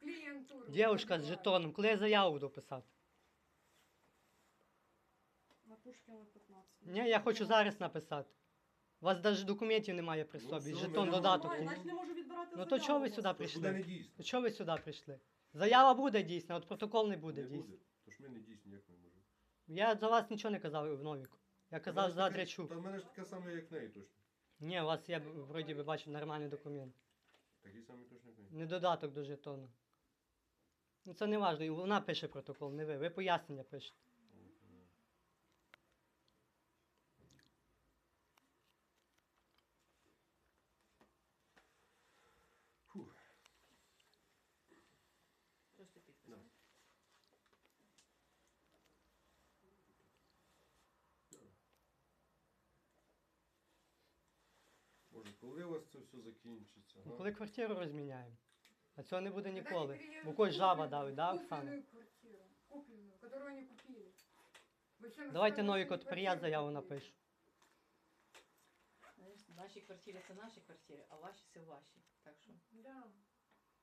клієнтуру. Дівчинка з жетоном, коли я заяву буду писати? На Пушкіна 15. Ні, я хочу зараз написати. У вас навіть документів немає при Ну, собі, все, жетон ми додаток. Немає, є. значить не можу відбирати Ну то заяву чого ви у вас. сюди буде прийшли? не дійсно. То чого ви сюди прийшли? Заява буде дійсна, от протокол не буде Не дійсний. буде. Тож ми не дійсні, як ми можемо. Я за вас нічого не казав в Новіку. Я казав за Дрячук. Та в мене ж таке саме, як в неї точно. Ні, у вас я б- вроді би бачив нормальний документ. Такий самий точно, як в неї. Не додаток до жетону. Ну це не важливо, вона пише протокол, не ви. Ви пояснення пишете. Фух. Просто підпис. Да. Може, коли у вас це все закінчиться? Ну, га? коли квартиру розміняємо. А цього не буде Когда ніколи. они переедут Бо когось в жаба купленную- давить, да, Оксана? Купленную квартиру, купленную, которую они купили. Вы всем Давайте рассказывали, нові что тепер они я квартиру заяву купили. напишу. Знаєш, наші квартири це наші квартири, а ваші це ваші. Так що, Да.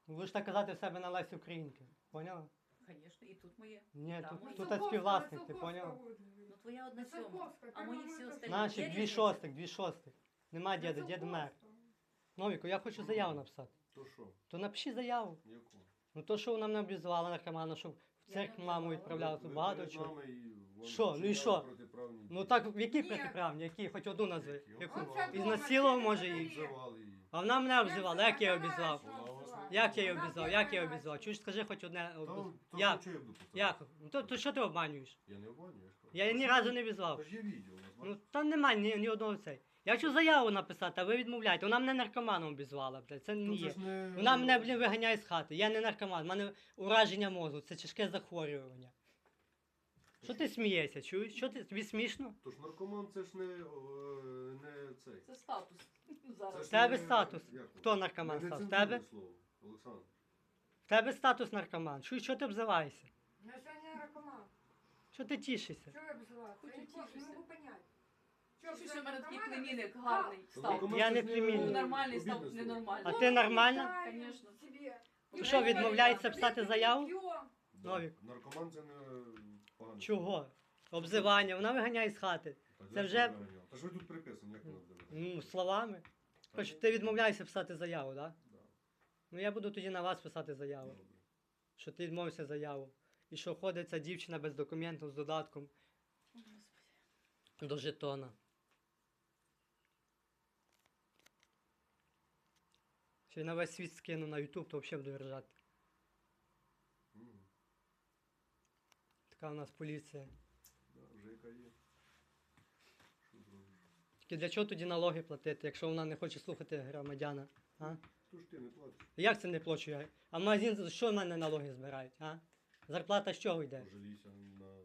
Ви будеш так казати в себе на Лесі Українки. Поняла? звісно, і тут моє. Ні, Там тут, мої. тут Высоковского, співвласник, ти Высоковского поняла? вот, Ну твоя одна сьома. Высоковская, А мої прямо всі мы остальні. Наші, Є дві різниця? шостих, дві шостих. Нема діда, дід мер. Новіку, я хочу заяву написати. То що? То напиши заяву. Яку? Ну то, що вона мене обізвала наркомана, що в не маму відправляла, тут Ви багато чого. Що? Ну і що? Ну так, в які Ні. протиправні, які? Хоч одну назви. Яку? Оце Ізнасилував, може, її? Обзивали її. А вона мене обзивала, як я її обізвав? Як я її обізвав? Як я її обізвав? Чуєш, скажи хоч одне обізвав. то Як? що я буду повторяти? Як? Ну то, то що ти обманюєш? Я не обманюю, я ж кажу. Я її ні разу не обізвав. Та є відео у вас, Ну бачите? та немає ні, ні одного цей. Я хочу заяву написати, а ви відмовляєте. Вона мене наркоманом обізвала, блядь. Це не Ну, це є. ж не- Вона мене, блін, виганяє з хати. Я не наркоман, в мене ураження мозку, це тяжке захворювання. Що ти смієшся, чуєш? Що ти тобі смішно? Тож наркоман це ж не, е, не цей. Це статус Це зараз. ж В тебе не- статус. як Хто воно? наркоман став? В нецензурне тебе? слово, Олександр. В тебе статус наркоман. Чуєш, що ти обзиваєшся? Я сегодня не наркоман. Що ти тішишся? Чего я? Хочу Я не понял, не тішуся. могу понять. Що у мене такий племінник гарний став. Я не племінник. Ну, нормальний став слово. А ти нормальна? Конечно. себе. Ну що, відмовляється писати заяву? Да. Новік. Наркоман це не погано. Чого? Обзивання, вона виганяє з хати. Та Це вже- це виганяв? Та ж ви тут приписані, як воно вдаває? Ну, словами. Хоч ти відмовляєшся писати заяву, так? Да? Да. Ну я буду тоді на вас писати заяву. Добре. Що ти відмовився заяву. І що ходить ця дівчина без документів з додатком до жетона. Ще й на весь світ скину на YouTube, то взагалі буду ржати. Мгм. Така у нас поліція. Да, вже яка є. Що зробиш? Тільки для чого тоді налоги платити, якщо вона не хоче слухати громадяна? А? То ж ти не платиш. Як це не плачу я? А в магазин що в мене налоги збирають? А? Зарплата з чого йде? Пожалійся на...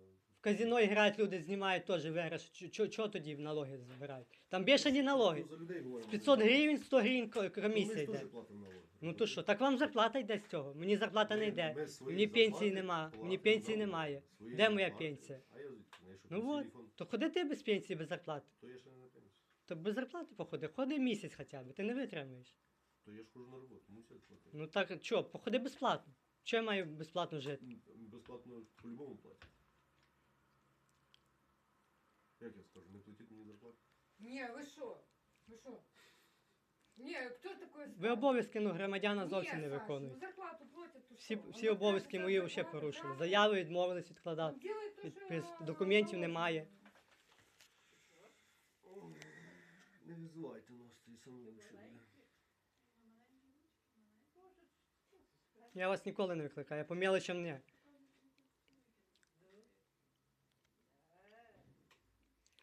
Казино грають люди, знімають теж виграш. Чого тоді в налоги збирають? Там бішані налоги. Тут за людей говоримо. 500 гривень, 100 гривень ко- Ну, комісія Ми ж йде. теж платимо налоги. Ну то що, так вам зарплата йде з цього? Мені зарплата не Ми- йде. ми свої Мені пенсії зарплати нема. Мені пенсії налоги. немає. Свої Де моя зарплати. пенсія? А я звідки знаю, що Ну пенсійний от, то ходи ти без пенсії, без зарплати. То я ще не на пенсії. То без зарплати походи, ходи місяць хоча б, ти не витримаєш. То я ж хожу на роботу, мусять платити. Ну так що, походи безплатно. Чого я маю безплатно жити? М, Безплатно по-любому платять. Як я скажу, не платіть мені зарплату? Не, вы что? Вы что? Не, кто такой? Ви обов'язки ну, громадяна зовсім не виконуєте. ну зарплату платять, то Всі, що? всі обов'язки мої зарплату, порушили. Заяви відмовились відкладати. Ну, делай то, Підпис- що документів немає. Не визивайте нас, ти лучше буде. Я вас ніколи не викликаю, я по мелочам не.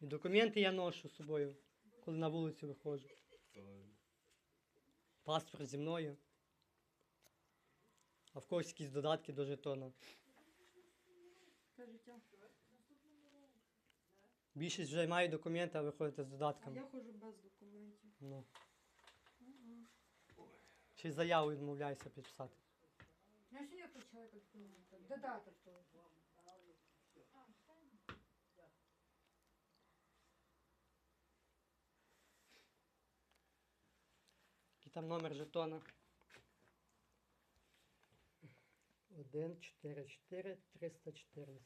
І документи я ношу з собою, коли на вулицю виходжу. Паспорт зі мною. А в когось якісь додатки до жетона. Більшість вже мають документи, а виходите з А додатками. я ходжу без документів. Ну. Ще й заяву відмовляюся підписати. Меня еще нет у человека. Додаток тоже. Який там номер жетона. 1, 4, 4, 314.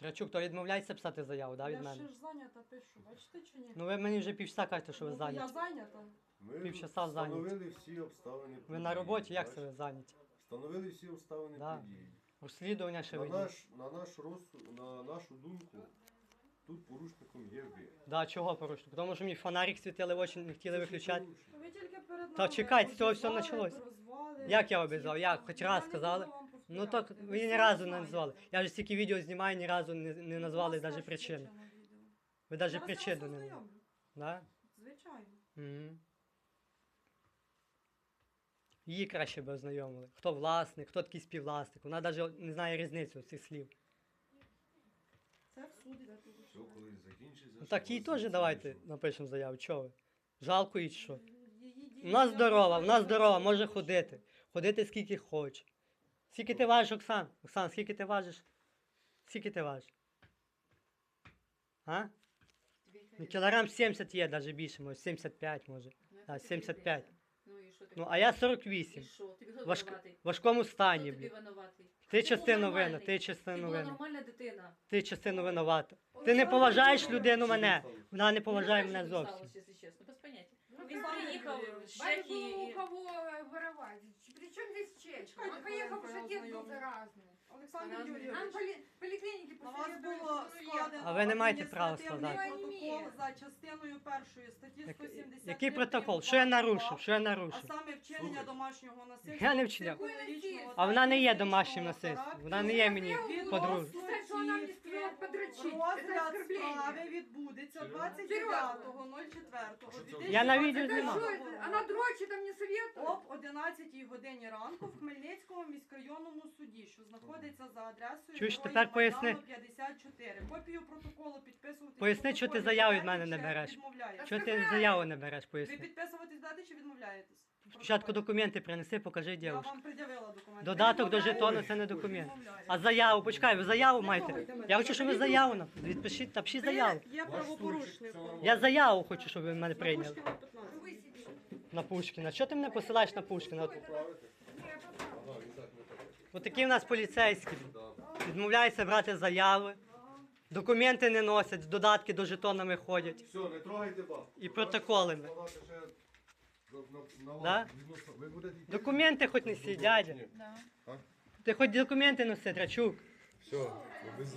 Драчук, то відмовляється писати заяву, да, від я мене? ще ж зайнята пишу, бачите чи ні? Ну ви мені вже півчаса кажете, що ви Ну, Я зайняті. зайнята. Ми Півчаса зайняті. встановили всі обставини. Ви на події, роботі, як це ви зайняті? Встановили всі обставини Да. події. Розслідування ще На, ведіть. наш, на, наш розсуд, на нашу думку, тут порушником є ви. Да, чого порушник? Тому що мені фонарик світили в очі, не хотіли виключати. Ви тільки перед Та нами чекайте, з цього обізвали, почалось. Як я обізвав? Як? Хоч Я раз не сказали? буду вам Ну так ви ви ні разу не назвали. Я ж стільки відео знімаю, ні разу не, не назвали вас навіть теж причину. включено відео. Ви Я навіть вас причину зараз не ознайомлю. Да? Звичайно. Угу. Її краще би ознайомили. Хто власник, хто такий співвласник. Вона навіть не знає різницю цих слів. Це в суд. Все, коли закінчиться. Ну так їй теж давайте напишемо заяву. Чого ви? Жалко їй чи що? Вона здорова, вона здорова, може ходити. Ходити скільки хоче. Скільки ти важиш, Оксан? Оксан, скільки ти важиш? Скільки ти важиш? А? Ну, кілограм 70 є, навіть більше, може, 75 може. Яка 75 різниця? Ну і що ти? Ну, а я І 48. що? Тобі хто Важк- винуватий? В важкому Хто стані, тобі блін. винуватий? Ти був частину винна, нормальний. ти Ти частину була винна. нормальна дитина. Ти частину винувата. Ой, Ти не що поважаєш ви людину робите? мене. Вона не поважає Не мене знаю, що зовсім. тобі сталося, якщо чесно, без поняття. Ну, Він правильно приїхав говорю. з Надо Чехії было у і- кого э, воровать. Причем здесь Чечка? Чекайте, Он поехал, хвилинку, потому я что отец был ознайомлюсь. заразный. Олександр Разний. Нам Юрійович, поли поликлиники на вас посоветовали, було что ну, складено А ви не маєте права адміністративний складати. протокол за частиною першої статті Як- 170. Який протокол? Що я нарушив? Що я А саме вчинення домашнього насильства. Я не вчиняв. психологічного А вона не є домашнім насильством. Вона не є мені Відносно она мне сказала подрочить. Это Розгляд оскорбление. справи відбудеться Серйозно? 29.04. Що це? Я на відео Это знімав. что это? Она дрочит, а мне советует? Об 11 годині ранку в Хмельницькому міськрайонному суді, що знаходиться за адресою Чуєш, Героїв тепер поясни. Майдану 54. Копію протоколу підписувати. Поясни, що ти заяву від мене не береш. Чого ти заяву не береш, Ви поясни. підписуватись будете чи відмовляєтесь? Спочатку документи принеси, покажи Я дівчину. вам пред'явила документи. Додаток до жетону це не документ. А заяву, почекай, ви заяву маєте. Я хочу, щоб ви заяву нап- відпишіть, напишіть Ви заяву. Ваш правопорушник. Я заяву хочу, щоб ви мене прийняли. Пушкіна 15. На Пушкіна. Що ти мене посилаєш на Пушкіна? От, Поправити? Не, я поправлю. Ага, він так не так. от такі в нас поліцейські. Відмовляються брати заяви, документи не носять, додатки до жетонами ходять. Все, не трогайте баб. І протоколи. Складати ще на- на- на вас Да? Ви будете йти? Документи хоч неси, дядя. Да. Ти хоч документи носи, Трачук. Все, без